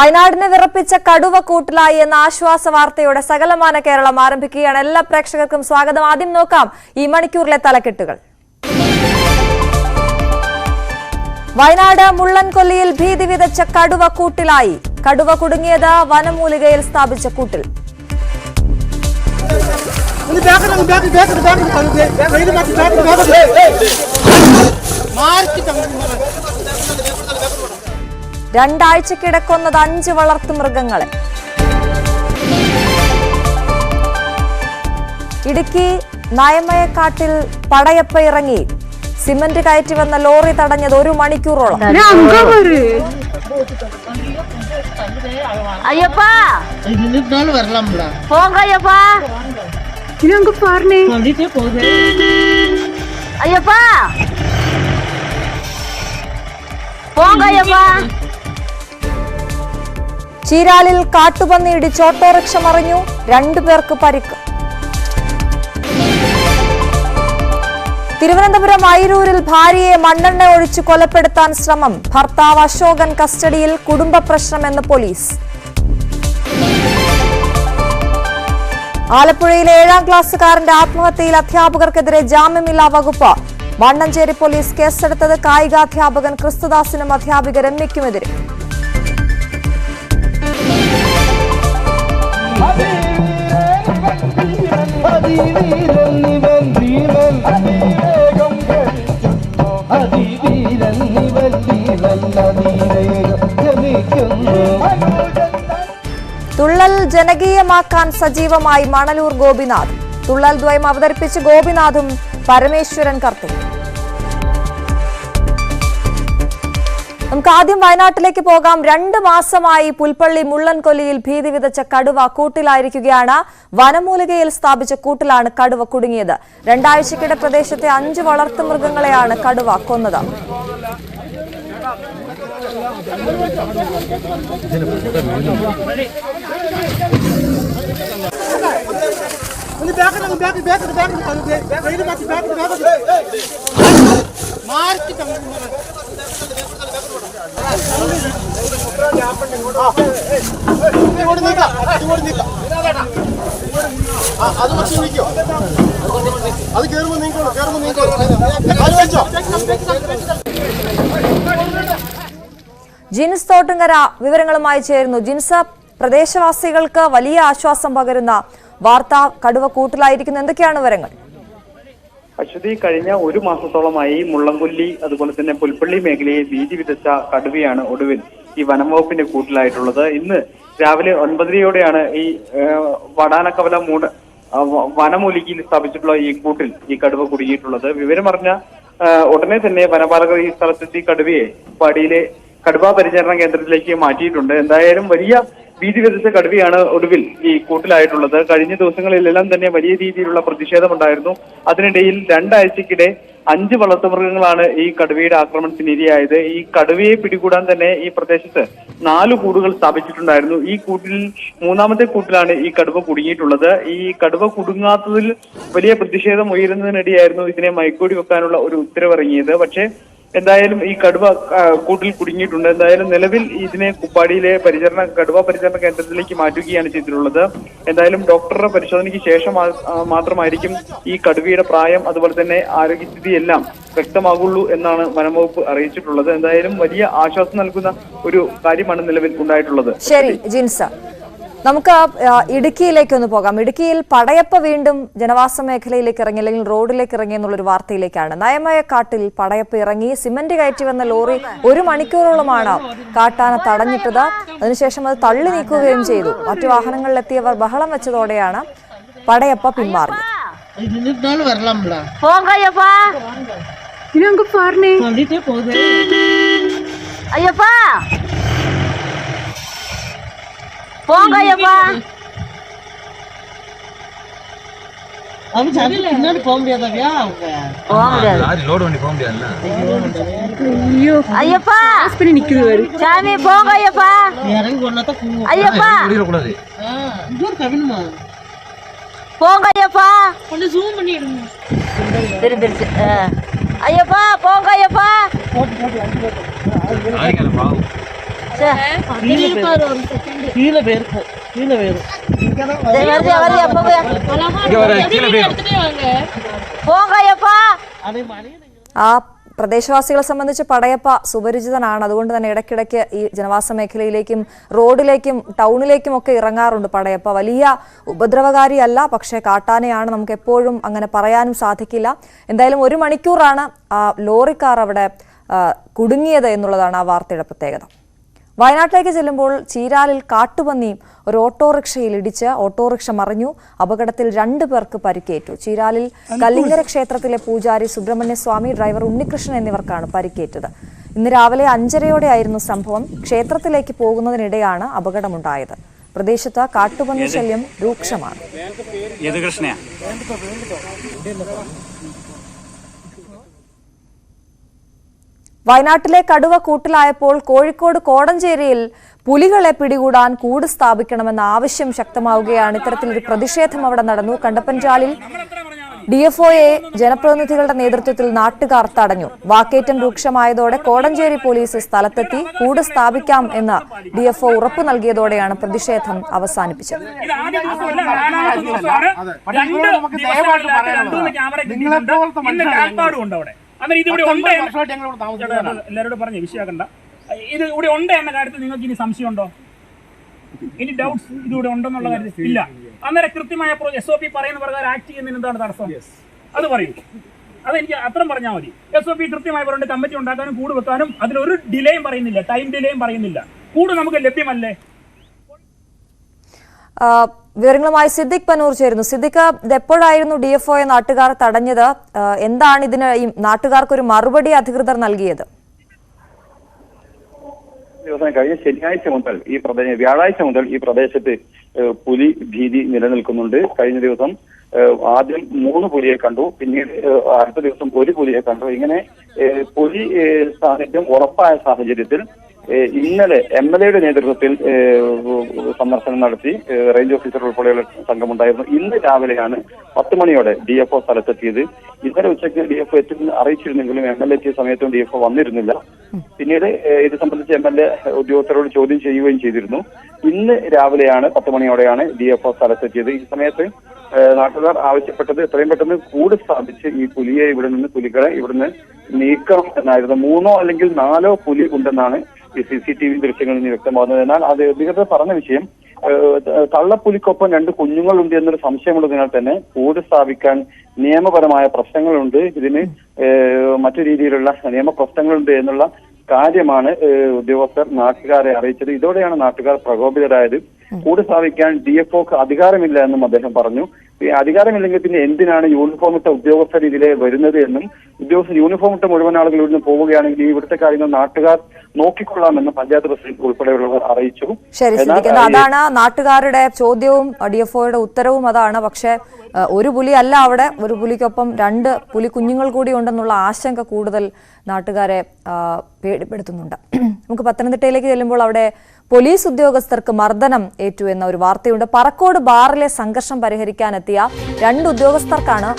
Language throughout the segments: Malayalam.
വയനാടിനെ വിറപ്പിച്ച കടുവ കൂട്ടിലായി എന്ന ആശ്വാസ വാർത്തയോടെ സകലമാന കേരളം ആരംഭിക്കുകയാണ്. എല്ലാ പ്രേക്ഷകർക്കും സ്വാഗതം. ആദ്യം നോക്കാം ഈ മണിക്കൂറിലെ തലക്കെട്ടുകൾ. വയനാട് മുള്ളൻകൊല്ലിയിൽ ഭീതി വിതച്ച കടുവ കൂട്ടിലായി. കടുവ കുടുങ്ങിയത് വനമൂലികയിൽ സ്ഥാപിച്ച കൂട്ടിൽ. മാറ്റി രണ്ടാഴ്ച കിടക്കുന്നത് അഞ്ച് വളർത്തു മൃഗങ്ങളെ. ഇടുക്കി നയമയക്കാട്ടിൽ പടയപ്പ ഇറങ്ങി. സിമന്റ് കയറ്റി വന്ന ലോറി തടഞ്ഞത് ഒരു മണിക്കൂറോളം. അയ്യപ്പാ. പോങ്കയ്യപ്പാ അയ്യപ്പാ. ചീരാലിൽ കാട്ടുപന്നി ഇടിച്ച് ഓട്ടോറിക്ഷ മറിഞ്ഞു. രണ്ടുപേർക്ക് പരിക്ക്. തിരുവനന്തപുരം ഐരൂരിൽ ഭാര്യയെ മണ്ണെണ്ണ ഒഴിച്ച് കൊലപ്പെടുത്താൻ ശ്രമം. ഭർത്താവ് അശോകൻ കസ്റ്റഡിയിൽ കുടുംബ പ്രശ്നമെന്ന് പോലീസ്. ആലപ്പുഴയിലെ ഏഴാം ക്ലാസ്സുകാരന്റെ ആത്മഹത്യയിൽ അധ്യാപകർക്കെതിരെ ജാമ്യമില്ലാ വകുപ്പ്. മണ്ണഞ്ചേരി പോലീസ് കേസെടുത്തത് കായികാധ്യാപകൻ ക്രിസ്തുദാസിനും അധ്യാപിക രമ്യയ്ക്കുമെതിരെ തുള്ളൽ ജനകീയമാക്കാൻ സജീവമായി മണലൂർ ഗോപിനാഥ്. തുള്ളൽ ദ്വയം അവതരിപ്പിച്ച് ഗോപിനാഥും പരമേശ്വരൻ കർത്തും നമുക്ക് ആദ്യം വയനാട്ടിലേക്ക് പോകാം. രണ്ട് മാസമായി പുൽപ്പള്ളി മുള്ളൻകൊല്ലിയിൽ ഭീതി വിതച്ച കടുവ കൂട്ടിലായിരിക്കുകയാണ്. വനമൂലികയിൽ സ്ഥാപിച്ച കൂട്ടിലാണ് കടുവ കുടുങ്ങിയത്. രണ്ടാഴ്ചക്കിടെ പ്രദേശത്തെ അഞ്ച് വളർത്തു മൃഗങ്ങളെയാണ് കടുവ കൊന്നത്. മാറ്റി അത് പക്ഷെ അത് നീക്കോളൂ നീക്കോളൂ വെച്ചോ ജിൻസ് തോട്ടുങ്കര വിവരങ്ങളുമായി ചേരുന്നു. ജിൻസ പ്രദേശവാസികൾക്ക് വലിയ ആശ്വാസം പകരുന്ന വാർത്ത കടുവ കൂട്ടിലായിരിക്കുന്നു. എന്തൊക്കെയാണ് വിവരങ്ങൾ? അശ്വതി കഴിഞ്ഞ ഒരു മാസത്തോളമായി മുള്ളംകൊല്ലി അതുപോലെ തന്നെ പുൽപ്പള്ളി മേഖലയെ ഭീതി വിതച്ച കടുവയാണ് ഒടുവിൽ ഈ വനം വകുപ്പിന്റെ കൂട്ടിലായിട്ടുള്ളത്. ഇന്ന് രാവിലെ ഒൻപതരയോടെയാണ് ഈ വടാനക്കവല മൂട് വനമൂലികയിൽ സ്ഥാപിച്ചിട്ടുള്ള ഈ കൂട്ടിൽ ഈ കടുവ കുടുങ്ങിയിട്ടുള്ളത്. വിവരമറിഞ്ഞ ഉടനെ തന്നെ വനപാലകർ ഈ സ്ഥലത്തെത്തി കടുവയെ പടിയിലെ കടുവ പരിചരണ കേന്ദ്രത്തിലേക്ക് മാറ്റിയിട്ടുണ്ട്. എന്തായാലും വലിയ ഭീതി വിതച്ച കടുവയാണ് ഒടുവിൽ ഈ കൂട്ടിലായിട്ടുള്ളത്. കഴിഞ്ഞ ദിവസങ്ങളിലെല്ലാം തന്നെ വലിയ രീതിയിലുള്ള പ്രതിഷേധമുണ്ടായിരുന്നു. അതിനിടയിൽ രണ്ടാഴ്ചക്കിടെ അഞ്ച് വളർത്തുമൃഗങ്ങളാണ് ഈ കടുവയുടെ ആക്രമണത്തിന് ഇരയായത്. ഈ കടുവയെ പിടികൂടാൻ തന്നെ ഈ പ്രദേശത്ത് നാല് കൂടുകൾ സ്ഥാപിച്ചിട്ടുണ്ടായിരുന്നു. ഈ കൂട്ടിൽ മൂന്നാമത്തെ കൂട്ടിലാണ് ഈ കടുവ കുടുങ്ങിയിട്ടുള്ളത്. ഈ കടുവ കുടുങ്ങാത്തതിൽ വലിയ പ്രതിഷേധം ഉയരുന്നതിനിടെയായിരുന്നു ഇതിനെ മൈക്കോടി വെക്കാനുള്ള ഒരു ഉത്തരവിറങ്ങിയത്. പക്ഷേ എന്തായാലും ഈ കടുവ കൂട്ടിൽ കുടുങ്ങിയിട്ടുണ്ട്. എന്തായാലും നിലവിൽ ഇതിനെ കുപ്പാടിയിലെ പരിചരണ കടുവ പരിചരണ കേന്ദ്രത്തിലേക്ക് മാറ്റുകയാണ് ചെയ്തിട്ടുള്ളത്. എന്തായാലും ഡോക്ടറുടെ പരിശോധനയ്ക്ക് ശേഷം മാത്രമായിരിക്കും ഈ കടുവയുടെ പ്രായം അതുപോലെ തന്നെ ആരോഗ്യസ്ഥിതി എല്ലാം വ്യക്തമാകുള്ളൂ എന്നാണ് വനംവകുപ്പ് അറിയിച്ചിട്ടുള്ളത്. എന്തായാലും വലിയ ആശ്വാസം നൽകുന്ന ഒരു കാര്യമാണ് നിലവിൽ ഉണ്ടായിട്ടുള്ളത്. ശരി ജിൻസ്. നമുക്ക് ഇടുക്കിയിലേക്ക് ഒന്ന് പോകാം. ഇടുക്കിയിൽ പടയപ്പ വീണ്ടും ജനവാസ മേഖലയിലേക്ക് ഇറങ്ങി അല്ലെങ്കിൽ റോഡിലേക്ക് ഇറങ്ങി എന്നുള്ളൊരു വാർത്തയിലേക്കാണ്. നയമായ കാട്ടിൽ പടയപ്പ ഇറങ്ങി സിമന്റ് കയറ്റി വന്ന ലോറി ഒരു മണിക്കൂറോളമാണ് കാട്ടാന തടഞ്ഞിട്ടത്. അതിനുശേഷം അത് തള്ളി നീക്കുകയും ചെയ്തു. മറ്റു വാഹനങ്ങളിലെത്തിയവർ ബഹളം വെച്ചതോടെയാണ് പടയപ്പ പിന്മാറിയത്. അയ്യപ്പാ. போங்க ஐயப்பா. ஐயப்பா சாமி போங்க ஐயப்பா. ஐயப்பா போங்க ஐயப்பா கொஞ்சம் ஜூம் பண்ணிடுங்க தெரிஞ்சிருச்சு ஐயப்பா போங்க ஐயப்பா கீழே போயிருக்கு கீழே போயிரும் வருது வருது அப்போ போங்க ஐயப்பா அதே மாதிரி ആ പ്രദേശവാസികളെ സംബന്ധിച്ച് പടയപ്പ സുപരിചിതനാണ് അതുകൊണ്ട് തന്നെ ഇടയ്ക്കിടയ്ക്ക് ഈ ജനവാസ മേഖലയിലേക്കും റോഡിലേക്കും ടൗണിലേക്കും ഒക്കെ ഇറങ്ങാറുണ്ട് പടയപ്പ വലിയ ഉപദ്രവകാരിയല്ല പക്ഷേ കാട്ടാനയാണ് നമുക്ക് എപ്പോഴും അങ്ങനെ പറയാനും സാധിക്കില്ല എന്തായാലും ഒരു മണിക്കൂറാണ് ആ ലോറിക്കാർ അവിടെ ആ, കുടുങ്ങിയത് എന്നുള്ളതാണ് ആ വാർത്തയുടെ പ്രത്യേകത വയനാട്ടിലേക്ക് ചെല്ലുമ്പോൾ ചീരാലിൽ കാട്ടുപന്നിയും ഒരു ഓട്ടോറിക്ഷയിൽ ഇടിച്ച് ഓട്ടോറിക്ഷ മറിഞ്ഞു. അപകടത്തിൽ രണ്ടു പേർക്ക് പരിക്കേറ്റു. ചീരാലിൽ കല്ലിങ്കര ക്ഷേത്രത്തിലെ പൂജാരി സുബ്രഹ്മണ്യസ്വാമി ഡ്രൈവർ ഉണ്ണികൃഷ്ണൻ എന്നിവർക്കാണ് പരിക്കേറ്റത്. ഇന്ന് രാവിലെ അഞ്ചരയോടെയായിരുന്നു സംഭവം. ക്ഷേത്രത്തിലേക്ക് പോകുന്നതിനിടെയാണ് അപകടമുണ്ടായത്. പ്രദേശത്ത് കാട്ടുപന്നി ശല്യം രൂക്ഷമാണ്. വയനാട്ടിലെ കടുവ കൂട്ടിലായപ്പോൾ കോഴിക്കോട് കോടഞ്ചേരിയിൽ പുലികളെ പിടികൂടാൻ കൂട് സ്ഥാപിക്കണമെന്ന ആവശ്യം ശക്തമാവുകയാണ്. ഇത്തരത്തിലൊരു പ്രതിഷേധം അവിടെ നടന്നു. കണ്ടപ്പൻചാലിൽ ഡി എഫ് ഒയെ ജനപ്രതിനിധികളുടെ നേതൃത്വത്തിൽ നാട്ടുകാർ തടഞ്ഞു. വാക്കേറ്റം രൂക്ഷമായതോടെ കോടഞ്ചേരി പോലീസ് സ്ഥലത്തെത്തി കൂട് സ്ഥാപിക്കാം എന്ന് ഡി ഡിഎഫ്ഒ ഉറപ്പു നൽകിയതോടെയാണ് പ്രതിഷേധം അവസാനിപ്പിച്ചത്. അന്നേരം ഇതിവിടെ ഉണ്ട് എല്ലാവരോടും പറഞ്ഞു വിഷയാക്കണ്ട ഇത് ഇവിടെ ഉണ്ട് എന്ന കാര്യത്തിൽ നിങ്ങൾക്ക് ഇനി സംശയമുണ്ടോ? ഇനി ഡൗട്ട്സ് ഇതിവിടെ ഉണ്ടെന്നുള്ള കാര്യത്തിൽ ഇല്ല. അന്നേരം കൃത്യമായ എസ് ഒ പി പറയുന്ന പ്രകാരം ആക്ട് ചെയ്യുന്നതിന് എന്താണ് തടസ്സം? അത് പറയൂ. അതെനിക്ക് അത്രയും പറഞ്ഞാൽ മതി. എസ് ഒ പി കൃത്യമായി പറഞ്ഞിട്ട് കമ്മിറ്റി ഉണ്ടാക്കാനും കൂട് വെക്കാനും അതിലൊരു ഡിലേയും പറയുന്നില്ല ടൈം ഡിലേയും പറയുന്നില്ല. കൂട് നമുക്ക് ലഭ്യമല്ലേ? വിവരങ്ങളുമായി സിദ്ദിഖ് പനൂർ ചേരുന്നു. സിദ്ദിഖ് ഇതെപ്പോഴായിരുന്നു ഡി എഫ് ഒയെ നാട്ടുകാർ തടഞ്ഞത്? എന്താണ് ഇതിന് ഈ നാട്ടുകാർക്ക് ഒരു മറുപടി അധികൃതർ നൽകിയത്? ദിവസം കഴിഞ്ഞ ശനിയാഴ്ച മുതൽ ഈ പ്രദേശ വ്യാഴാഴ്ച മുതൽ ഈ പ്രദേശത്ത് പുലി ഭീതി നിലനിൽക്കുന്നുണ്ട്. കഴിഞ്ഞ ദിവസം ആദ്യം മൂന്ന് പുലിയെ കണ്ടു. പിന്നീട് അടുത്ത ദിവസം ഒരു പുലിയെ കണ്ടു. ഇങ്ങനെ പുലി സാന്നിധ്യം ഉറപ്പായ സാഹചര്യത്തിൽ ഇന്നലെ എം എൽ എയുടെ നേതൃത്വത്തിൽ സന്ദർശനം നടത്തി റേഞ്ച് ഓഫീസർ ഉൾപ്പെടെയുള്ള സംഘമുണ്ടായിരുന്നു. ഇന്ന് രാവിലെയാണ് പത്ത് മണിയോടെ ഡി എഫ് ഒ സ്ഥലത്തെത്തിയത്. ഇന്നലെ ഉച്ചയ്ക്ക് ഡി എഫ് ഒ എത്തി അറിയിച്ചിരുന്നെങ്കിലും എം എൽ എ എത്തിയ സമയത്തും ഡി എഫ് ഒ വന്നിരുന്നില്ല. പിന്നീട് ഇത് സംബന്ധിച്ച് എം എൽ എ ഉദ്യോഗസ്ഥരോട് ചോദ്യം ചെയ്യുകയും ചെയ്തിരുന്നു. ഇന്ന് രാവിലെയാണ് പത്ത് മണിയോടെയാണ് ഡി എഫ് ഒ സ്ഥലത്തെത്തിയത്. ഈ സമയത്ത് നാട്ടുകാർ ആവശ്യപ്പെട്ടത് എത്രയും പെട്ടെന്ന് കൂട് സ്ഥാപിച്ച് ഈ പുലിയെ ഇവിടെ നിന്ന് പുലികളെ ഇവിടുന്ന് നീക്കണം എന്നായിരുന്നു. മൂന്നോ അല്ലെങ്കിൽ നാലോ പുലി ഉണ്ടെന്നാണ് ഈ സി സി ടി വി ദൃശ്യങ്ങളിൽ നിന്ന് വ്യക്തമാകുന്നത്. എന്നാൽ അത് അധികൃതർ പറഞ്ഞ വിഷയം തള്ളപ്പുലിക്കൊപ്പം രണ്ട് കുഞ്ഞുങ്ങളുണ്ട് എന്നൊരു സംശയമുള്ളതിനാൽ തന്നെ കൂട് സ്ഥാപിക്കാൻ നിയമപരമായ പ്രശ്നങ്ങളുണ്ട്. ഇതിന് മറ്റു രീതിയിലുള്ള നിയമപ്രശ്നങ്ങളുണ്ട് എന്നുള്ള കാര്യമാണ് ഉദ്യോഗസ്ഥർ നാട്ടുകാരെ അറിയിച്ചത്. ഇതോടെയാണ് നാട്ടുകാർ പ്രകോപിതരായത്. കൂട് സ്ഥാപിക്കാൻ ഡി എഫ് ഒക്ക് അധികാരമില്ല എന്നും അദ്ദേഹം പറഞ്ഞു. അധികാരമില്ലെങ്കിൽ പിന്നെ എന്തിനാണ് യൂണിഫോം ഇട്ട ഉദ്യോഗസ്ഥർ ഇതിലെ വരുന്നത് എന്നും ഉദ്യോഗസ്ഥർ യൂണിഫോം ഇട്ട മുഴുവൻ ആളുകൾ ഇവിടുന്ന് പോവുകയാണെങ്കിൽ ഇവിടുത്തെ കാര്യങ്ങൾ നാട്ടുകാർ നോക്കിക്കൊള്ളാമെന്ന് പഞ്ചായത്ത് പ്രസിഡന്റ് ഉൾപ്പെടെയുള്ളവർ അറിയിച്ചു. ശരി അതാണ് നാട്ടുകാരുടെ ചോദ്യവും ഡി ഡിഎഫ്ഒയുടെ ഉത്തരവും അതാണ്. പക്ഷേ ഒരു പുലി അല്ല അവിടെ. ഒരു പുലിക്കൊപ്പം രണ്ട് പുലി കുഞ്ഞുങ്ങൾ കൂടി ഉണ്ടെന്നുള്ള ആശങ്ക കൂടുതൽ നാട്ടുകാരെ പേടിപ്പെടുത്തുന്നുണ്ട്. നമുക്ക് പത്തനംതിട്ടയിലേക്ക് ചെല്ലുമ്പോൾ അവിടെ പോലീസ് ഉദ്യോഗസ്ഥർക്ക് മർദ്ദനം ഏറ്റു എന്ന ഒരു വാർത്തയുണ്ട്. പറക്കോട് ബാറിലെ സംഘർഷം പരിഹരിക്കാനെത്തിയ രണ്ട് ഉദ്യോഗസ്ഥർക്കാണ്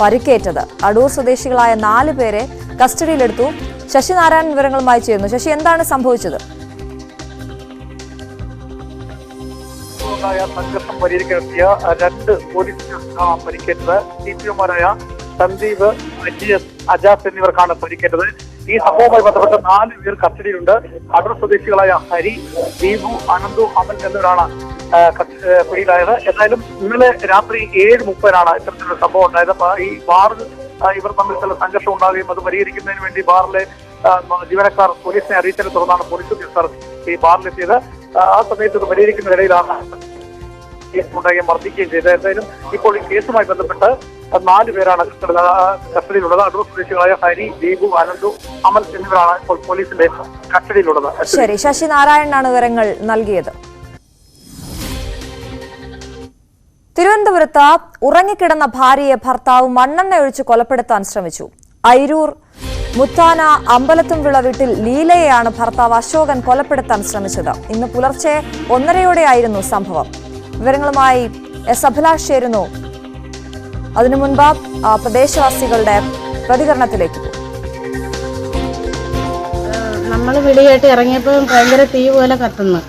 പരിക്കേറ്റത്. അടൂർ സ്വദേശികളായ നാല് പേരെ കസ്റ്റഡിയിലെടുത്തു. ശശിനാരായണൻ വിവരങ്ങളുമായി ചേരുന്നു. ശശി എന്താണ് സംഭവിച്ചത്? സംഘർഷം പരിഹരിക്കാനെത്തിയ രണ്ട് പോലീസ് പരിക്കേറ്റത്. സി പി ഒമാരായ സന്ദീപ് അജാസ് എന്നിവർക്കാണ് പരിക്കേറ്റത്. ഈ സംഭവവുമായി ബന്ധപ്പെട്ട് നാല് പേർ കസ്റ്റഡിയിലുണ്ട്. അടൂർ സ്വദേശികളായ ഹരി ദീപു അനന്തു അമൽ എന്നിവരാണ് പിടിയിലായത്. എന്തായാലും ഇന്നലെ രാത്രി ഏഴ് മുപ്പതിനാണ് ഇത്തരത്തിലൊരു സംഭവം ഉണ്ടായത്. ഈ ബാറിൽ ഇവർ തമ്മിൽ ചില സംഘർഷം ഉണ്ടാവുകയും അത് പരിഹരിക്കുന്നതിന് വേണ്ടി ബാറിലെ ജീവനക്കാർ പോലീസിനെ അറിയിച്ചതിനെ തുടർന്നാണ് പോലീസ് ഉദ്യോഗസ്ഥർ ഈ ബാറിലെത്തിയത്. ആ സമയത്ത് ഇത് പരിഹരിക്കുന്നതിനിടയിലാണ് കേസ് ഉണ്ടാകുകയും വർദ്ധിക്കുകയും ചെയ്തത്. എന്തായാലും ഇപ്പോൾ ഈ കേസുമായി ബന്ധപ്പെട്ട് നാല് പേരാണ് കസ്റ്റഡിയിലുള്ളത്. അടൂർ സ്വദേശികളായ ഹരി ദീപു അനന്തു അമൽ എന്നിവരാണ് ഇപ്പോൾ പോലീസിന്റെ കസ്റ്റഡിയിലുള്ളത്. ശരി ശശി നാരായണനാണ് വിവരങ്ങൾ നൽകിയത്. തിരുവനന്തപുരത്ത് ഉറങ്ങിക്കിടന്ന ഭാര്യയെ ഭർത്താവ് മണ്ണെണ്ണ ഒഴിച്ച് കൊലപ്പെടുത്താൻ ശ്രമിച്ചു. അയിരൂർ മുത്താന അമ്പലത്തുംവിള വീട്ടിൽ ലീലയെയാണ് ഭർത്താവ് അശോകൻ കൊലപ്പെടുത്താൻ ശ്രമിച്ചത്. ഇന്ന് പുലർച്ചെ ഒന്നരയോടെയായിരുന്നു സംഭവം. വിവരങ്ങളുമായി എസ് അഭിലാഷ് ചേരുന്നു. അതിനു മുൻപ് പ്രദേശവാസികളുടെ പ്രതികരണത്തിലേക്ക് പോകും നമ്മൾ വിളിയായിട്ട് ഇറങ്ങിയപ്പോൾ ഭയങ്കര തീ പോലെ കത്തുന്നു.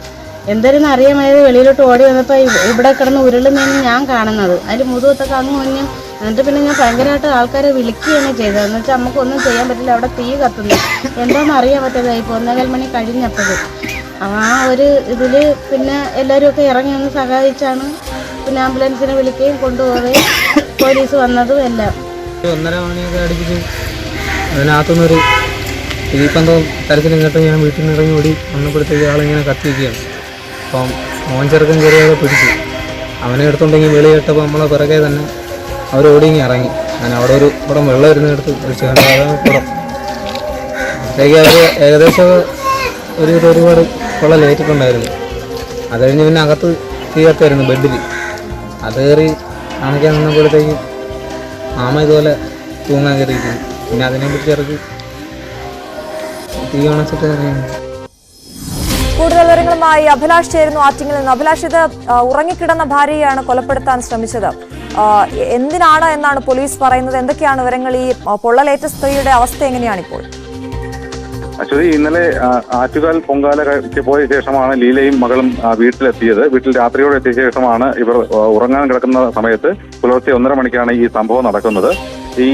എന്തായാലും അറിയാമായത് വെളിയിലോട്ട് ഓടി വന്നപ്പോൾ ഇവിടെ കിടന്ന് ഉരുളുന്നതിന് ഞാൻ കാണുന്നത്. അതിൽ മുതുകത്തൊക്കെ അങ്ങ് മുന്നും എന്നിട്ട് പിന്നെ ഞാൻ ഭയങ്കരമായിട്ട് ആൾക്കാരെ വിളിക്കുകയാണ് ചെയ്തത്. എന്ന് വെച്ചാൽ നമുക്കൊന്നും ചെയ്യാൻ പറ്റില്ല. അവിടെ തീ കത്തുന്നു. എന്താണെന്ന് അറിയാൻ പറ്റാതായി ഇപ്പോൾ ഒന്നേകാൽ മണി കഴിഞ്ഞപ്പോൾ ആ ഒരു ഇതിൽ പിന്നെ എല്ലാവരും ഒക്കെ ഇറങ്ങി ഒന്ന് സഹായിച്ചാണ് പിന്നെ ആംബുലൻസിനെ വിളിക്കുകയും കൊണ്ടുപോവുകയും പോലീസ് വന്നതും എല്ലാം. ഒന്നര മണിയൊക്കെ അടിച്ചിട്ട് അതിനകത്തുനിന്നൊരു ഇതിപ്പം തരത്തിൽ കേട്ട് ഞാൻ വീട്ടിൽ നിന്ന് ഇറങ്ങി ഓടി വന്നപ്പോഴത്തേക്ക് ആളിങ്ങനെ കത്തിയിരിക്കുകയാണ്. അപ്പം മോൻ ചെറുക്കൻ കയറിയൊക്കെ പിടിച്ചു. അവനെ എടുത്തുണ്ടെങ്കിൽ വെളി കേട്ടപ്പോൾ നമ്മളെ പിറകെ തന്നെ അവർ ഓടിങ്ങി ഇറങ്ങി. ഞാൻ അവിടെ ഒരു കുടം വെള്ളം ഇരുന്നെടുത്ത് എടുത്ത് പിടിച്ചു അപ്പോഴത്തേക്ക് അവർ ഏകദേശം ഒരു ഒരു ഒരുപാട് കൊള്ള ലേറ്റിട്ടുണ്ടായിരുന്നു അത് കഴിഞ്ഞ് പിന്നെ അകത്ത് തീ ബെഡിൽ അത് കയറി കാണിക്കാൻ നിന്നപ്പോഴത്തേക്ക് ആമ ഇതുപോലെ തൂങ്ങാൻ കയറിയിരിക്കുന്നു. പിന്നെ അതിനെ കുറിച്ച് ഇറക്കി. തീ അണച്ചിട്ട് ഇറങ്ങി കൂടുതൽ വിവരങ്ങളുമായി അഭിലാഷ് ചേരുന്നു ആറ്റിങ്ങിൽ നിന്ന്. അഭിലാഷ് ഇത് ഉറങ്ങിക്കിടന്ന ഭാര്യയാണ് കൊലപ്പെടുത്താൻ ശ്രമിച്ചത്. എന്തിനാണ് എന്നാണ് പോലീസ് പറയുന്നത്? എന്തൊക്കെയാണ് വിവരങ്ങൾ? ഈ പൊള്ളലേറ്റ സ്ത്രീയുടെ അവസ്ഥ എങ്ങനെയാണ് അശ്വതി ഇന്നലെ ആറ്റുകാൽ പൊങ്കാല കഴിച്ച് പോയ ശേഷമാണ് ലീലയും മകളും വീട്ടിലെത്തിയത്. വീട്ടിൽ രാത്രിയോടെ എത്തിയ ശേഷമാണ് ഇവർ ഉറങ്ങാൻ കിടക്കുന്ന സമയത്ത് പുലർച്ചെ ഒന്നര മണിക്കാണ് ഈ സംഭവം നടക്കുന്നത്. ഈ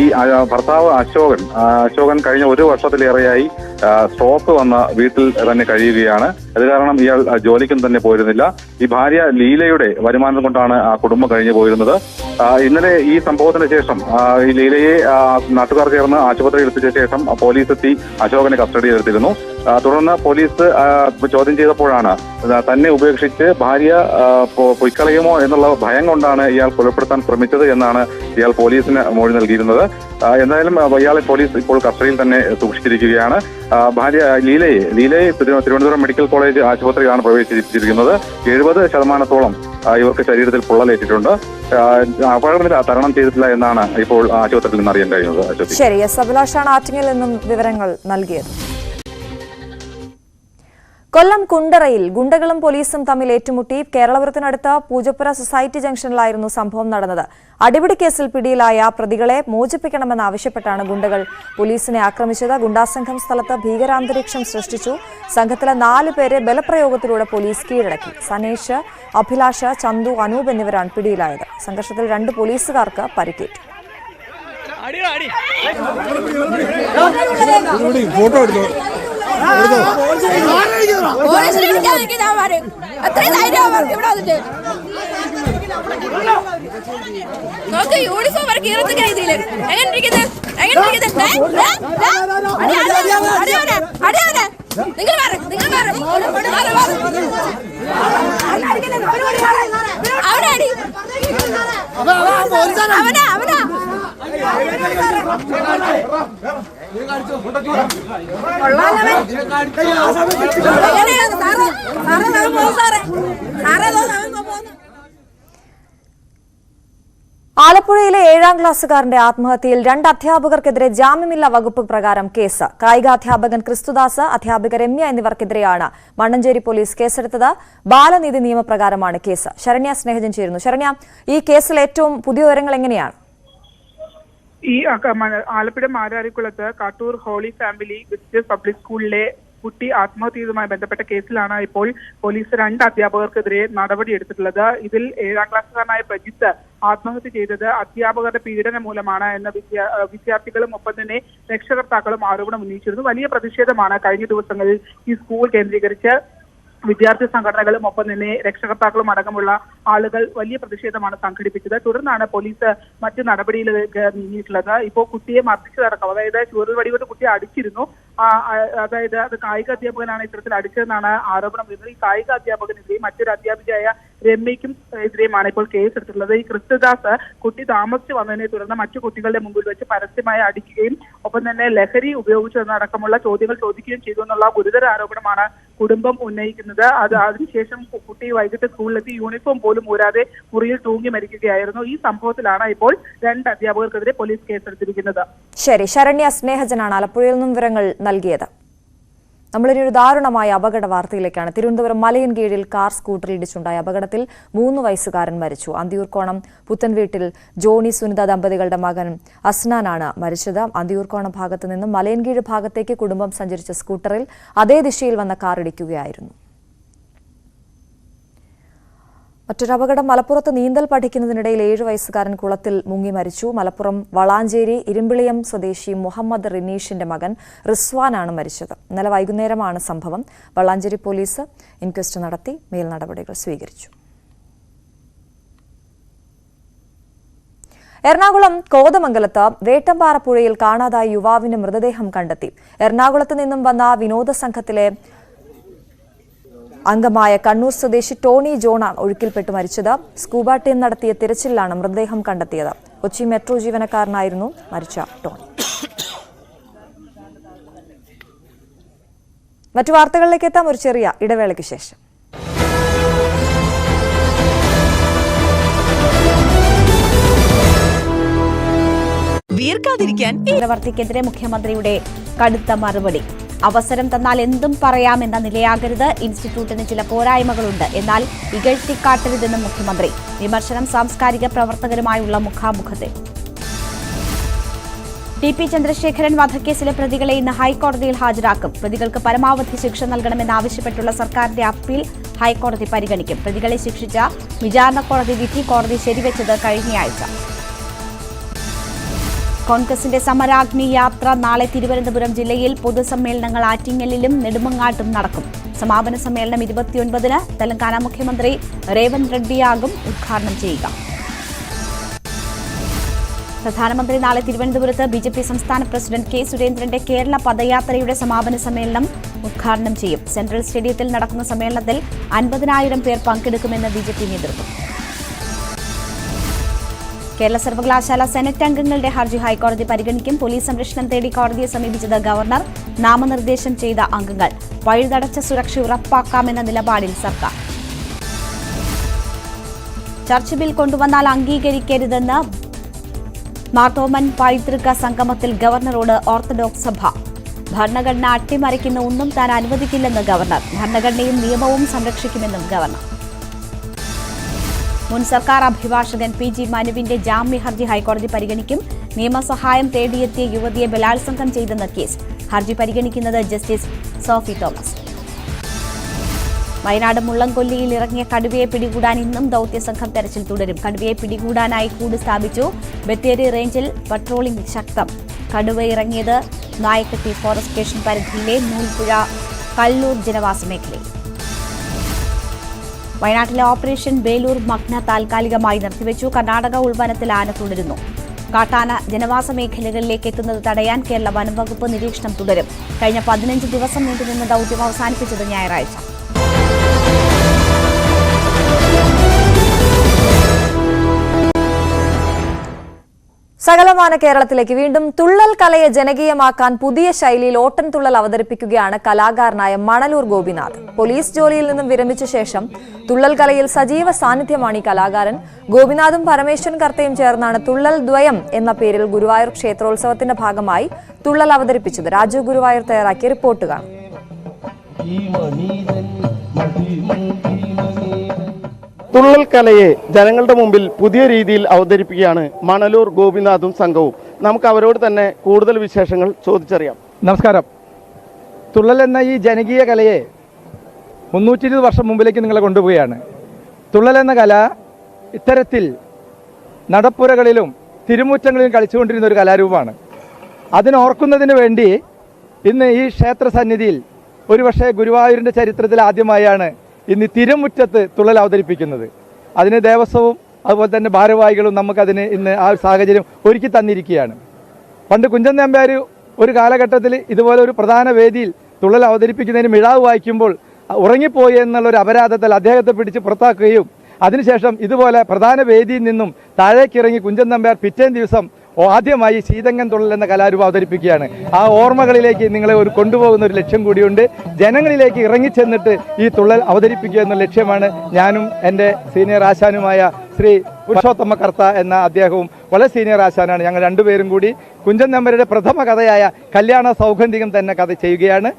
ഭർത്താവ് അശോകൻ അശോകൻ കഴിഞ്ഞ ഒരു വർഷത്തിലേറെയായി സ്ട്രോക്ക് വന്ന വീട്ടിൽ തന്നെ കഴിയുകയാണ്. അത് കാരണം ഇയാൾ ജോലിക്കും തന്നെ പോയിരുന്നില്ല. ഈ ഭാര്യ ലീലയുടെ വരുമാനം കൊണ്ടാണ് ആ കുടുംബം കഴിഞ്ഞു പോയിരുന്നത്. ഇന്നലെ ഈ സംഭവത്തിന് ശേഷം ഈ ലീലയെ നാട്ടുകാർ ചേർന്ന് ആശുപത്രിയിൽ എത്തിച്ച ശേഷം പോലീസ് എത്തി അശോകനെ കസ്റ്റഡിയിൽ എടുത്തിരുന്നു. തുടർന്ന് പോലീസ് ചോദ്യം ചെയ്തപ്പോഴാണ് തന്നെ ഉപേക്ഷിച്ച് ഭാര്യ പൊയ്ക്കളയുമോ എന്നുള്ള ഭയം കൊണ്ടാണ് ഇയാൾ കൊലപ്പെടുത്താൻ ശ്രമിച്ചത് എന്നാണ് ഇയാൾ പോലീസിന് മൊഴി നൽകിയിരുന്നത്. എന്തായാലും വയ്യാളെ പോലീസ് ഇപ്പോൾ കസ്റ്റഡിയിൽ തന്നെ സൂക്ഷിച്ചിരിക്കുകയാണ്. ഭാര്യ ലീലയെ ലീലയെ തിരുവനന്തപുരം മെഡിക്കൽ കോളേജ് ആശുപത്രിയിലാണ് പ്രവേശിപ്പിച്ചിരിക്കുന്നത് എഴുപത് ശതമാനത്തോളം ഇവർക്ക് ശരീരത്തിൽ പൊള്ളലേറ്റിട്ടുണ്ട്. അപകടത്തിൽ തരണം ചെയ്തിട്ടില്ല എന്നാണ് ഇപ്പോൾ ആശുപത്രിയിൽ നിന്ന് അറിയാൻ കഴിയുന്നത്. ശരി എസ് അഭിലാഷാണ് ആറ്റിങ്ങിൽ നിന്നും വിവരങ്ങൾ നൽകിയത്. കൊല്ലം കുണ്ടറയിൽ ഗുണ്ടകളും പോലീസും തമ്മിൽ ഏറ്റുമുട്ടി കേരളപുരത്തിനടുത്ത പൂജപ്പുര സൊസൈറ്റി ജംഗ്ഷനിലായിരുന്നു സംഭവം നടന്നത് അടിപിടി കേസിൽ പിടിയിലായ പ്രതികളെ മോചിപ്പിക്കണമെന്നാവശ്യപ്പെട്ടാണ് ഗുണ്ടകൾ പോലീസിനെ ആക്രമിച്ചത് ഗുണ്ടാസംഘം സ്ഥലത്ത് ഭീകരാന്തരീക്ഷം സൃഷ്ടിച്ചു സംഘത്തിലെ നാല് പേരെ ബലപ്രയോഗത്തിലൂടെ പോലീസ് കീഴടക്കി സനേഷ് അഭിലാഷ ചന്തു അനൂപ് എന്നിവരാണ് പിടിയിലായത് സംഘർഷത്തിൽ രണ്ട് പോലീസുകാർക്ക് പരിക്കേറ്റു ഫോട്ടോ എടുത്തോ നോക്ക് യൂണിഫോം വർക്ക് ഇരുപത്തി ഇതിൽ എങ്ങനെ ഇരിക്കുന്നത് എങ്ങനെ ഇരിക്കുന്നത് അടിയാവനെ നിങ്ങൾ മാറ് നിങ്ങൾ മാറ് മാറ്. അവനെ അവനാ ആലപ്പുഴയിലെ ഏഴാം ക്ലാസ്സുകാരന്റെ ആത്മഹത്യയിൽ രണ്ട് അധ്യാപകർക്കെതിരെ ജാമ്യമില്ല വകുപ്പ് പ്രകാരം കേസ്. കായികാധ്യാപകൻ ക്രിസ്തുദാസ് അധ്യാപിക രമ്യ എന്നിവർക്കെതിരെയാണ് മണ്ണഞ്ചേരി പോലീസ് കേസെടുത്തത്. ബാലനീതി നിയമപ്രകാരമാണ് കേസ്. ശരണ്യ സ്നേഹജൻ ചേരുന്നു. ശരണ്യ ഈ കേസിൽ ഏറ്റവും പുതിയ വിവരങ്ങൾ എങ്ങനെയാണ്? ഈ Alappuzha മാരാരിക്കുളത്ത് Kattoor holy family visitors public സ്കൂളിലെ കുട്ടി ആത്മഹത്യ ചെയ്തതുമായി ബന്ധപ്പെട്ട കേസിലാണ് ഇപ്പോൾ പോലീസ് രണ്ട് അധ്യാപകർക്കെതിരെ നടപടിയെടുത്തിട്ടുള്ളത് ഇതിൽ ഏഴാം ക്ലാസ്സുകാരനായ പ്രജിത്ത് ആത്മഹത്യ ചെയ്തത് അധ്യാപകരുടെ പീഡനം മൂലമാണ് എന്ന വിദ്യാ- വിദ്യാർത്ഥികളും ഒപ്പം തന്നെ രക്ഷകർത്താക്കളും ആരോപണം ഉന്നയിച്ചിരുന്നു. വലിയ പ്രതിഷേധമാണ് കഴിഞ്ഞ ദിവസങ്ങളിൽ ഈ സ്കൂൾ കേന്ദ്രീകരിച്ച് വിദ്യാർത്ഥി സംഘടനകളും ഒപ്പം തന്നെ രക്ഷകർത്താക്കളും അടക്കമുള്ള ആളുകൾ വലിയ പ്രതിഷേധമാണ് സംഘടിപ്പിച്ചത്. തുടർന്നാണ് പോലീസ് മറ്റു നടപടിയിലേക്ക് നീങ്ങിയിട്ടുള്ളത്. ഇപ്പോൾ കുട്ടിയെ മർദ്ദിച്ചതടക്കം അതായത് ചൂരൽ വടികൊണ്ട് കുട്ടിയെ അടിച്ചിരുന്നു. അതായത് അത് കായിക അധ്യാപകനാണ് ഇത്തരത്തിൽ അടിച്ചതെന്നാണ് ആരോപണം വരുന്നത്. ഈ കായിക അധ്യാപകനെതിരെയും മറ്റൊരു അധ്യാപികയായ രമ്യയ്ക്കും എതിരെയുമാണ് ഇപ്പോൾ കേസ് എടുത്തിട്ടുള്ളത്. ഈ ക്രിസ്തുദാസ് കുട്ടി താമസിച്ചു വന്നതിനെ തുടർന്ന് മറ്റു കുട്ടികളുടെ മുമ്പിൽ വെച്ച് പരസ്യമായി അടിക്കുകയും ഒപ്പം തന്നെ ലഹരി ഉപയോഗിച്ചതെന്നടക്കമുള്ള ചോദ്യങ്ങൾ ചോദിക്കുകയും ചെയ്തു എന്നുള്ള ഗുരുതര ആരോപണമാണ് കുടുംബം ഉന്നയിക്കുന്നത്. അത് അതിനുശേഷം കുട്ടി വൈകിട്ട് സ്കൂളിലെത്തി യൂണിഫോം പോലും ഊരാതെ മുറിയിൽ തൂങ്ങി മരിക്കുകയായിരുന്നു. ഈ സംഭവത്തിലാണ് ഇപ്പോൾ രണ്ട് അധ്യാപകർക്കെതിരെ പോലീസ് കേസെടുത്തിരിക്കുന്നത്. ശരി ശരണ്യ സ്നേഹജനാണ്. ആലപ്പുഴയിൽ നിന്നും വിവരങ്ങൾ നൽകിയത്. നമ്മളിനി ഒരു ദാരുണമായ അപകട വാർത്തയിലേക്കാണ്. തിരുവനന്തപുരം മലയൻകീഴിൽ കാർ സ്കൂട്ടറിൽ ഇടിച്ചുണ്ടായ അപകടത്തിൽ മൂന്ന് വയസ്സുകാരൻ മരിച്ചു. അന്തിയൂർക്കോണം പുത്തൻവീട്ടിൽ ജോണി സുനിത ദമ്പതികളുടെ മകൻ അസ്നാനാണ് മരിച്ചത്. അന്തിയൂർക്കോണം ഭാഗത്തു നിന്നും മലയൻകീഴ് ഭാഗത്തേക്ക് കുടുംബം സഞ്ചരിച്ച സ്കൂട്ടറിൽ അതേ ദിശയിൽ വന്ന കാർ ഇടിക്കുകയായിരുന്നു. മറ്റൊരു അപകടം മലപ്പുറത്ത് നീന്തൽ പഠിക്കുന്നതിനിടയിൽ ഏഴു വയസ്സുകാരൻ കുളത്തിൽ മുങ്ങി മരിച്ചു. മലപ്പുറം വളാഞ്ചേരി ഇരുമ്പിളിയം സ്വദേശി മുഹമ്മദ് റിനീഷിന്റെ മകൻ റിസ്വാനാണ് മരിച്ചത്. ഇന്നലെ വൈകുന്നേരമാണ് സംഭവം. വളാഞ്ചേരി പോലീസ് ഇൻക്വസ്റ്റ് നടത്തി മേൽ നടപടികൾ സ്വീകരിച്ചു. എറണാകുളം കോതമംഗലത്ത് വേട്ടമ്പാറ പുഴയിൽ കാണാതായ യുവാവിന്റെ മൃതദേഹം കണ്ടെത്തി. എറണാകുളത്ത് നിന്നും വന്ന വിനോദസംഘത്തിലെ അംഗമായ കണ്ണൂർ സ്വദേശി ടോണി ജോണാണ് ഒഴുക്കിൽപ്പെട്ട് മരിച്ചത്. സ്കൂബ ടീം നടത്തിയ തിരച്ചിലാണ് മൃതദേഹം കണ്ടെത്തിയത്. കൊച്ചി മെട്രോ ജീവനക്കാരനായിരുന്നു മരിച്ച ടോണി. മറ്റു വാർത്തകളിലേക്ക് എത്താം. ഒരു ചെറിയ ഇടവേളയ്ക്ക് ശേഷം. വീർക്കാതിരിക്കാൻ പ്രവർത്തിക്കെതിരെ മുഖ്യമന്ത്രിയുടെ കടുത്ത മറുപടി. അവസരം തന്നാൽ എന്തും പറയാമെന്ന നിലയാകരുത്. ഇൻസ്റ്റിറ്റ്യൂട്ടിന് ചില പോരായ്മകളുണ്ട്. എന്നാൽ ഇകഴ്ത്തിക്കാട്ടരുതെന്നും മുഖ്യമന്ത്രി. വിമർശനം സാംസ്കാരിക പ്രവർത്തകരുമായുള്ള മുഖാമുഖത്തെ. ടി പി ചന്ദ്രശേഖരൻ വധക്കേസിലെ പ്രതികളെ ഇന്ന് ഹൈക്കോടതിയിൽ ഹാജരാക്കും. പ്രതികൾക്ക് പരമാവധി ശിക്ഷ നൽകണമെന്നാവശ്യപ്പെട്ടുള്ള സർക്കാരിന്റെ അപ്പീൽ ഹൈക്കോടതി പരിഗണിക്കും. പ്രതികളെ ശിക്ഷിച്ച വിചാരണ കോടതി വിധി കോടതി ശരിവെച്ചത് കഴിഞ്ഞയാഴ്ച. കോൺഗ്രസിന്റെ സമരാഗ്നി യാത്ര നാളെ തിരുവനന്തപുരം ജില്ലയിൽ പൊതുസമ്മേളനങ്ങൾ ആറ്റിങ്ങലിലും നെടുമങ്ങാട്ടും നടക്കും. സമാപന സമ്മേളനം ഇരുപത്തിയൊൻപതിന് തെലങ്കാന മുഖ്യമന്ത്രി റേവന്ത് റെഡ്ഡിയാകും ഉദ്ഘാടനം ചെയ്യുക. പ്രധാനമന്ത്രി നാളെ തിരുവനന്തപുരത്ത് ബി ജെ പി സംസ്ഥാന പ്രസിഡന്റ് കെ സുരേന്ദ്രന്റെ കേരള പദയാത്രയുടെ സമാപന സമ്മേളനം ഉദ്ഘാടനം ചെയ്യും. സെൻട്രൽ സ്റ്റേഡിയത്തിൽ നടക്കുന്ന സമ്മേളനത്തിൽ അൻപതിനായിരം പേർ പങ്കെടുക്കുമെന്ന് ബി ജെ പി നേതൃത്വം. കേരള സർവകലാശാല സെനറ്റ് അംഗങ്ങളുടെ ഹർജി ഹൈക്കോടതി പരിഗണിക്കും. പോലീസ് സംരക്ഷണം തേടി കോടതിയെ സമീപിച്ചത് ഗവർണർ. നാമനിർദ്ദേശം ചെയ്ത അംഗങ്ങൾ. വഴിതടച്ച സുരക്ഷ ഉറപ്പാക്കാമെന്ന നിലപാടിൽ സർക്കാർ. ചർച്ച് ബിൽ കൊണ്ടുവന്നാൽ അംഗീകരിക്കരുതെന്ന് മാർത്തോമൻ പൈതൃക സംഗമത്തിൽ ഗവർണറോട് ഓർത്തഡോക്സ് സഭ. ഭരണഘടന അട്ടിമറിക്കുന്ന ഒന്നും താൻ അനുവദിക്കില്ലെന്ന് ഗവർണർ. ഭരണഘടനയും നിയമവും സംരക്ഷിക്കുമെന്നും ഗവർണർ. മുൻ സർക്കാർ അഭിഭാഷകൻ പി ജി മനുവിന്റെ ജാമ്യ ഹർജി ഹൈക്കോടതി പരിഗണിക്കും. നിയമസഹായം തേടിയെത്തിയ യുവതിയെ ബലാത്സംഗം ചെയ്തെന്ന കേസ്. ഹർജി പരിഗണിക്കുന്നത് ജസ്റ്റിസ് സോഫി തോമസ്. വയനാട് മുള്ളംകൊല്ലിയിൽ ഇറങ്ങിയ കടുവയെ പിടികൂടാൻ ഇന്നും ദൌത്യസംഘം തെരച്ചിൽ തുടരും. കടുവയെ പിടികൂടാനായി കൂട് സ്ഥാപിച്ചു. ബത്തേരി റേഞ്ചിൽ പട്രോളിംഗ് ശക്തം. കടുവ ഇറങ്ങിയത് നായക്കട്ടി ഫോറസ്റ്റ് സ്റ്റേഷൻ പരിധിയിലെ നൂൽപ്പുഴ കല്ലൂർ ജനവാസ മേഖലയിൽ. വയനാട്ടിലെ ഓപ്പറേഷൻ ബേലൂർ മഗ്ന താൽക്കാലികമായി നിർത്തിവെച്ചു. കർണാടക ഉൾവനത്തിൽ ആന തുടരുന്നു. കാട്ടാന ജനവാസ മേഖലകളിലേക്ക് എത്തുന്നത് തടയാൻ കേരള വനംവകുപ്പ് നിരീക്ഷണം തുടരും. കഴിഞ്ഞ പതിനഞ്ച് ദിവസം നീണ്ടുനിന്ന ദൌത്യം അവസാനിപ്പിച്ചത് ഞായറാഴ്ച. സകലമാന കേരളത്തിലേക്ക് വീണ്ടും തുള്ളൽ കലയെ ജനകീയമാക്കാൻ പുതിയ ശൈലിയിൽ ഓട്ടൻ തുള്ളൽ അവതരിപ്പിക്കുകയാണ് കലാകാരനായ മണലൂർ ഗോപിനാഥ്. പോലീസ് ജോലിയിൽ നിന്നും വിരമിച്ച ശേഷം തുള്ളൽ കലയിൽ സജീവ സാന്നിധ്യമാണ് ഈ കലാകാരൻ. ഗോപിനാഥും പരമേശ്വരൻ കർത്തയും ചേർന്നാണ് തുള്ളൽ ദ്വയം എന്ന പേരിൽ ഗുരുവായൂർ ക്ഷേത്രോത്സവത്തിന്റെ ഭാഗമായി തുള്ളൽ അവതരിപ്പിച്ചത്. രാജു ഗുരുവായൂർ തയ്യാറാക്കിയ റിപ്പോർട്ട് കാണും. തുള്ളൽ കലയെ ജനങ്ങളുടെ മുമ്പിൽ പുതിയ രീതിയിൽ അവതരിപ്പിക്കുകയാണ് മണലൂർ ഗോപിനാഥും സംഘവും. നമുക്ക് അവരോട് തന്നെ കൂടുതൽ വിശേഷങ്ങൾ ചോദിച്ചറിയാം. നമസ്കാരം. തുള്ളൽ എന്ന ഈ ജനകീയ കലയെ മുന്നൂറ്റി ഇരുപത് വർഷം മുമ്പിലേക്ക് നിങ്ങളെ കൊണ്ടുപോവുകയാണ്. തുള്ളൽ എന്ന കല ഇത്തരത്തിൽ നടപ്പുരകളിലും തിരുമുറ്റങ്ങളിലും കളിച്ചുകൊണ്ടിരുന്ന ഒരു കലാരൂപമാണ്. അതിനോർക്കുന്നതിന് വേണ്ടി ഇന്ന് ഈ ക്ഷേത്ര സന്നിധിയിൽ ഒരുപക്ഷെ ഗുരുവായൂരിന്റെ ചരിത്രത്തിൽ ആദ്യമായാണ് ഇന്ന് തിരമുറ്റത്ത് തുള്ളൽ അവതരിപ്പിക്കുന്നത്. അതിന് ദേവസ്വവും അതുപോലെ തന്നെ ഭാരവാഹികളും നമുക്കതിന് ഇന്ന് ആ സാഹചര്യം ഒരുക്കി തന്നിരിക്കുകയാണ്. പണ്ട് കുഞ്ചൻ നമ്പ്യാർ ഒരു കാലഘട്ടത്തിൽ ഇതുപോലെ ഒരു പ്രധാന വേദിയിൽ തുള്ളൽ അവതരിപ്പിക്കുന്നതിന് മിഴാവ് വായിക്കുമ്പോൾ ഉറങ്ങിപ്പോയി എന്നുള്ള ഒരു അപരാധത്തിൽ അദ്ദേഹത്തെ പിടിച്ച് പുറത്താക്കുകയും അതിനുശേഷം ഇതുപോലെ പ്രധാന വേദിയിൽ നിന്നും താഴേക്കിറങ്ങി കുഞ്ചൻ നമ്പ്യാർ പിറ്റേം ദിവസം ആദ്യമായി ശീതങ്കൻ തുള്ളൽ എന്ന കലാരൂപം അവതരിപ്പിക്കുകയാണ്. ആ ഓർമ്മകളിലേക്ക് നിങ്ങളെ ഒരു കൊണ്ടുപോകുന്ന ഒരു ലക്ഷ്യം കൂടിയുണ്ട്. ജനങ്ങളിലേക്ക് ഇറങ്ങിച്ചെന്നിട്ട് ഈ തുള്ളൽ അവതരിപ്പിക്കുക എന്ന ലക്ഷ്യമാണ് ഞാനും എന്റെ സീനിയർ ആശാനുമായ ശ്രീ പുരുഷോത്തമ കർത്ത എന്ന അദ്ദേഹവും വളരെ സീനിയർ ആശാനാണ് ഞങ്ങൾ രണ്ടുപേരും കൂടി. കുഞ്ചൻ നമ്പരുടെ പ്രഥമ കഥയായ കല്യാണ സൗഗന്ധികം തന്നെ കഥ ചെയ്യുകയാണ്.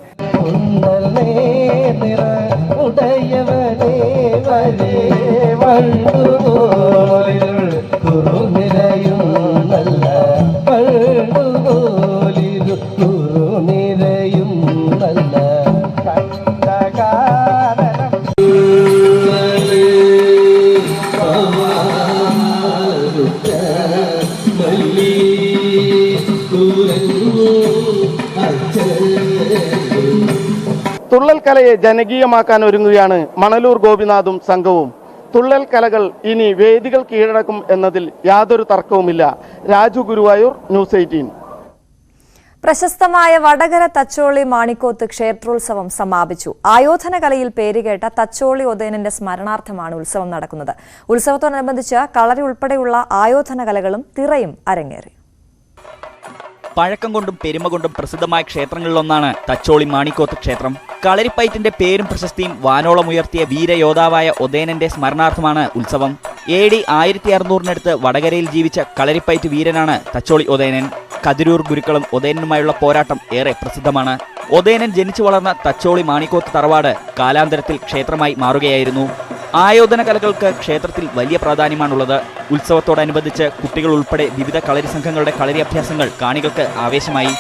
തുള്ളൽ കലയെ ജനകീയമാക്കാൻ ഒരുങ്ങുകയാണ് മണലൂർ ഗോപിനാഥും സംഘവും. തുള്ളൽ കലകൾ ഇനി വേദികൾ കീഴടക്കും എന്നതിൽ യാതൊരു തർക്കവുമില്ല. Raju Guruvayur news eighteen. പ്രശസ്തമായ വടകര തച്ചോളി മാണിക്കോത്ത് ക്ഷേത്രോത്സവം സമാപിച്ചു. ആയോധന കലയിൽ പേരുകേട്ട തച്ചോളി ഉദയനന്റെ സ്മരണാർത്ഥമാണ് ഉത്സവം നടക്കുന്നത്. ഉത്സവത്തോടനുബന്ധിച്ച് കളരി ഉൾപ്പെടെയുള്ള ആയോധന കലകളും തിറയും അരങ്ങേറി. പഴക്കം കൊണ്ടും പെരുമ കൊണ്ടും പ്രസിദ്ധമായ ക്ഷേത്രങ്ങളിലൊന്നാണ് തച്ചോളി മാണിക്കോത്ത് ക്ഷേത്രം. കളരിപ്പയറ്റിന്റെ പേരും പ്രശസ്തിയും വാനോളം ഉയർത്തിയ വീരയോദ്ധാവായ ഒതേനന്റെ സ്മരണാർത്ഥമാണ് ഉത്സവം. എ ഡി ആയിരത്തി അറുന്നൂറിനടുത്ത് വടകരയിൽ ജീവിച്ച കളരിപ്പയറ്റ് വീരനാണ് തച്ചോളി ഒതേനൻ. കതിരൂർ ഗുരുക്കളും ഒതേനനുമായുള്ള പോരാട്ടം ഏറെ പ്രസിദ്ധമാണ്. ഒതേനൻ ജനിച്ചു വളർന്ന തച്ചോളി മാണിക്കോത്ത് തറവാട് കാലാന്തരത്തിൽ ക്ഷേത്രമായി മാറുകയായിരുന്നു. ആയോധന കലകൾക്ക് ക്ഷേത്രത്തിൽ വലിയ പ്രാധാന്യമാണുള്ളത്. ഉത്സവത്തോടനുബന്ധിച്ച് കുട്ടികൾ ഉൾപ്പെടെ വിവിധ കളരി സംഘങ്ങളുടെ കളരി അഭ്യാസങ്ങൾ കാണികൾക്ക് ആവേശമായി.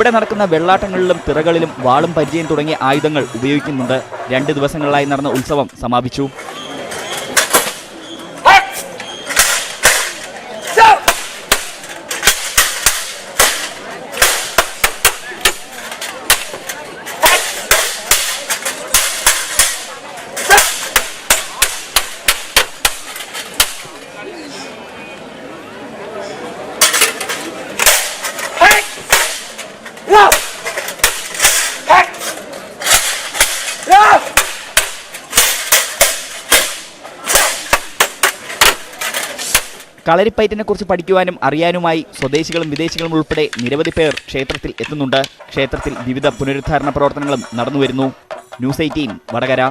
ഇവിടെ നടക്കുന്ന വെള്ളാട്ടങ്ങളിലും തിറകളിലും വാളും പരിചയം തുടങ്ങിയ ആയുധങ്ങൾ ഉപയോഗിക്കുന്നുണ്ട്. രണ്ട് ദിവസങ്ങളിലായി നടന്ന ഉത്സവം സമാപിച്ചു. കളരിപ്പയറ്റിനെ കുറിച്ച് പഠിക്കുവാനും അറിയാനുമായി സ്വദേശികളും വിദേശികളും ഉൾപ്പെടെ നിരവധി പേർ ക്ഷേത്രത്തിൽ എത്തുന്നുണ്ട്. ക്ഷേത്രത്തിൽ വിവിധ പുനരുദ്ധാരണ പ്രവർത്തനങ്ങളും നടന്നുവരുന്നു ന്യൂസ് എയ്റ്റീൻ വടകര.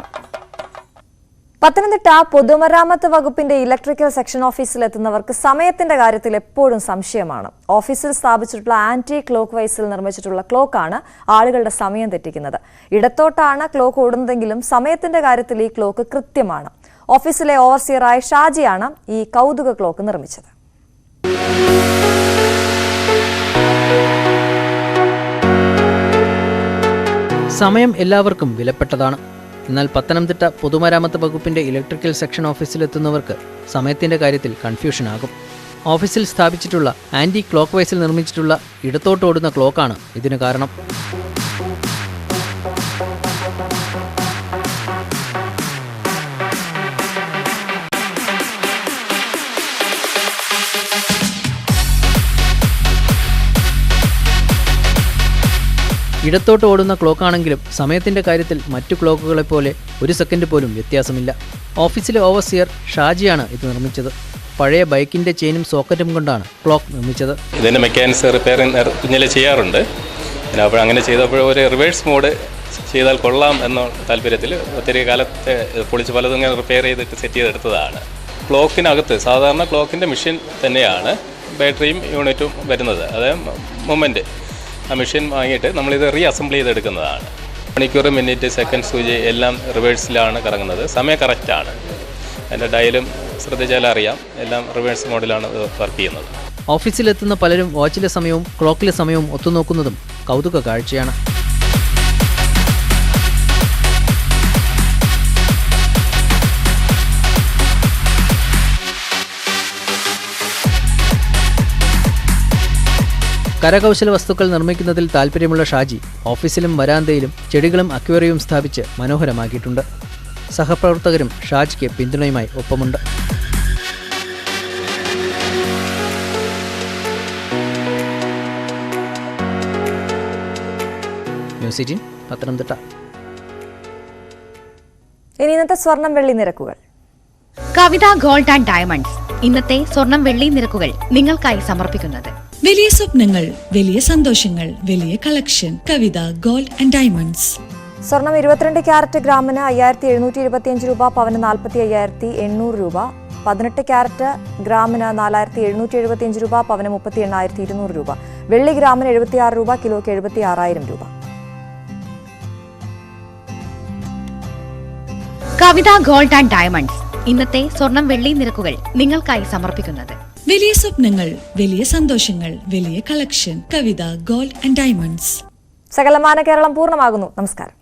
പത്തനംതിട്ട പൊതുമരാമത്ത് വകുപ്പിന്റെ ഇലക്ട്രിക്കൽ സെക്ഷൻ ഓഫീസിൽ എത്തുന്നവർക്ക് സമയത്തിന്റെ കാര്യത്തിൽ എപ്പോഴും സംശയമാണ്. ഓഫീസിൽ സ്ഥാപിച്ചിട്ടുള്ള ആന്റി ക്ലോക്ക് വൈസിൽ നിർമ്മിച്ചിട്ടുള്ള ക്ലോക്കാണ് ആളുകളുടെ സമയം തെറ്റിക്കുന്നത്. ഇടത്തോട്ടാണ് ക്ലോക്ക് ഓടുന്നതെങ്കിലും സമയത്തിന്റെ കാര്യത്തിൽ ഈ ക്ലോക്ക് കൃത്യമാണ്. ഓഫീസിലെ ഓവർസിയറായ ഷാജിയാണ് ഈ കൗതുക ക്ലോക്ക് നിർമ്മിച്ചത്. സമയം എല്ലാവർക്കും വിലപ്പെട്ടതാണ്. എന്നാൽ പത്തനംതിട്ട പൊതുമരാമത്ത് വകുപ്പിന്റെ ഇലക്ട്രിക്കൽ സെക്ഷൻ ഓഫീസിലെത്തുന്നവർക്ക് സമയത്തിന്റെ കാര്യത്തിൽ കൺഫ്യൂഷൻ ആകും ഓഫീസിൽ സ്ഥാപിച്ചിട്ടുള്ള ആന്റി ക്ലോക്ക് വൈസിൽ നിർമ്മിച്ചിട്ടുള്ള ഇടത്തോട്ടോടുന്ന ക്ലോക്കാണ് ഇതിന് കാരണം. ഇടത്തോട്ട് ഓടുന്ന ക്ലോക്കാണെങ്കിലും സമയത്തിന്റെ കാര്യത്തിൽ മറ്റു ക്ലോക്കുകളെ പോലെ ഒരു സെക്കൻഡ് പോലും വ്യത്യാസമില്ല. ഓഫീസിലെ ഓവർസിയർ ഷാജിയാണ് ഇത് നിർമ്മിച്ചത്. പഴയ ബൈക്കിന്റെ ചെയിനും സോക്കറ്റും കൊണ്ടാണ് ക്ലോക്ക് നിർമ്മിച്ചത്. ഇതിന്റെ മെക്കാനിക്സ് റിപ്പയർ കുഞ്ഞിലെ ചെയ്യാറുണ്ട്. അപ്പോൾ അങ്ങനെ ചെയ്തപ്പോൾ ഒരു റിവേഴ്സ് മോഡ് ചെയ്താൽ കൊള്ളാം എന്ന താല്പര്യത്തിൽ ഒത്തിരി കാലത്തെ പൊളിച്ച് പലതും ഇങ്ങനെ റിപ്പയർ ചെയ്തിട്ട് സെറ്റ് ചെയ്തെടുത്തതാണ്. ക്ലോക്കിനകത്ത് സാധാരണ ക്ലോക്കിന്റെ മെഷീൻ തന്നെയാണ് ബാറ്ററിയും യൂണിറ്റും വരുന്നത്. അതായത് മൊമെന്റ് മെഷീൻ വാങ്ങിയിട്ട് നമ്മളിത് റീ അസംബിൾ ചെയ്തെടുക്കുന്നതാണ്. മണിക്കൂർ മിനിറ്റ് സെക്കൻഡ് സൂചി എല്ലാം റിവേഴ്സിലാണ് കറങ്ങുന്നത്. സമയം കറക്റ്റാണ് എന്റെ ഡയലും ശ്രദ്ധിച്ചാൽ അറിയാം. എല്ലാം റിവേഴ്സ് മോഡലാണ് വർക്ക് ചെയ്യുന്നത്. ഓഫീസിലെത്തുന്ന പലരും വാച്ചിലെ സമയവും ക്ലോക്കിലെ സമയവും ഒത്തുനോക്കുന്നതും കൗതുക കാഴ്ചയാണ് കരകൗശല വസ്തുക്കൾ നിർമ്മിക്കുന്നതിൽ താൽപ്പര്യമുള്ള ഷാജി ഓഫീസിലും വരാന്തയിലും ചെടികളും അക്വേറിയവും സ്ഥാപിച്ച് മനോഹരമാക്കിയിട്ടുണ്ട്. സഹപ്രവർത്തകരും ഷാജിക്ക് പിന്തുണയുമായി ഒപ്പമുണ്ട്. News eighteen Pathanamthitta. ഇനി ഇന്നത്തെ സ്വർണം വെള്ളി നിരക്കുകൾ. Kavitha gold and diamonds. ഇന്നത്തെ സ്വർണം വെള്ളി നിരക്കുകൾ നിങ്ങൾക്കായി സമർപ്പിക്കുന്നത് വലിയ സ്വപ്നങ്ങൾ വലിയ സന്തോഷങ്ങൾ വലിയ collection Kavitha gold and diamonds സ്വർണം ഇരുപത്തിരണ്ട് ക്യാരറ്റ് ഗ്രാമിന് അയ്യായിരത്തി എഴുന്നൂറ്റി ഇരുപത്തിയഞ്ച് രൂപ പവന് നാൽപ്പത്തി അയ്യായിരത്തി എണ്ണൂറ് രൂപ. പതിനെട്ട് ക്യാരറ്റ് ഗ്രാമിന് നാലായിരത്തി എഴുന്നൂറ്റി എഴുപത്തിയഞ്ച് രൂപ പവന് മുപ്പത്തി എണ്ണായിരത്തി ഇരുന്നൂറ് രൂപ. വെള്ളി ഗ്രാമിന് എഴുപത്തിയാറ് രൂപ കിലോയ്ക്ക് എഴുപത്തി ആറായിരം രൂപ. കവിത ഗോൾഡ് ആൻഡ് ഡയമണ്ട്സ് ഇന്നത്തെ സ്വർണം വെള്ളി നിരക്കുകൾ നിങ്ങൾക്കായി സമർപ്പിക്കുന്നത്. വലിയ സ്വപ്നങ്ങൾ വലിയ സന്തോഷങ്ങൾ വലിയ collection Kavitha gold and diamonds സകലമാന കേരളം പൂർണമാകുന്നു. നമസ്കാരം.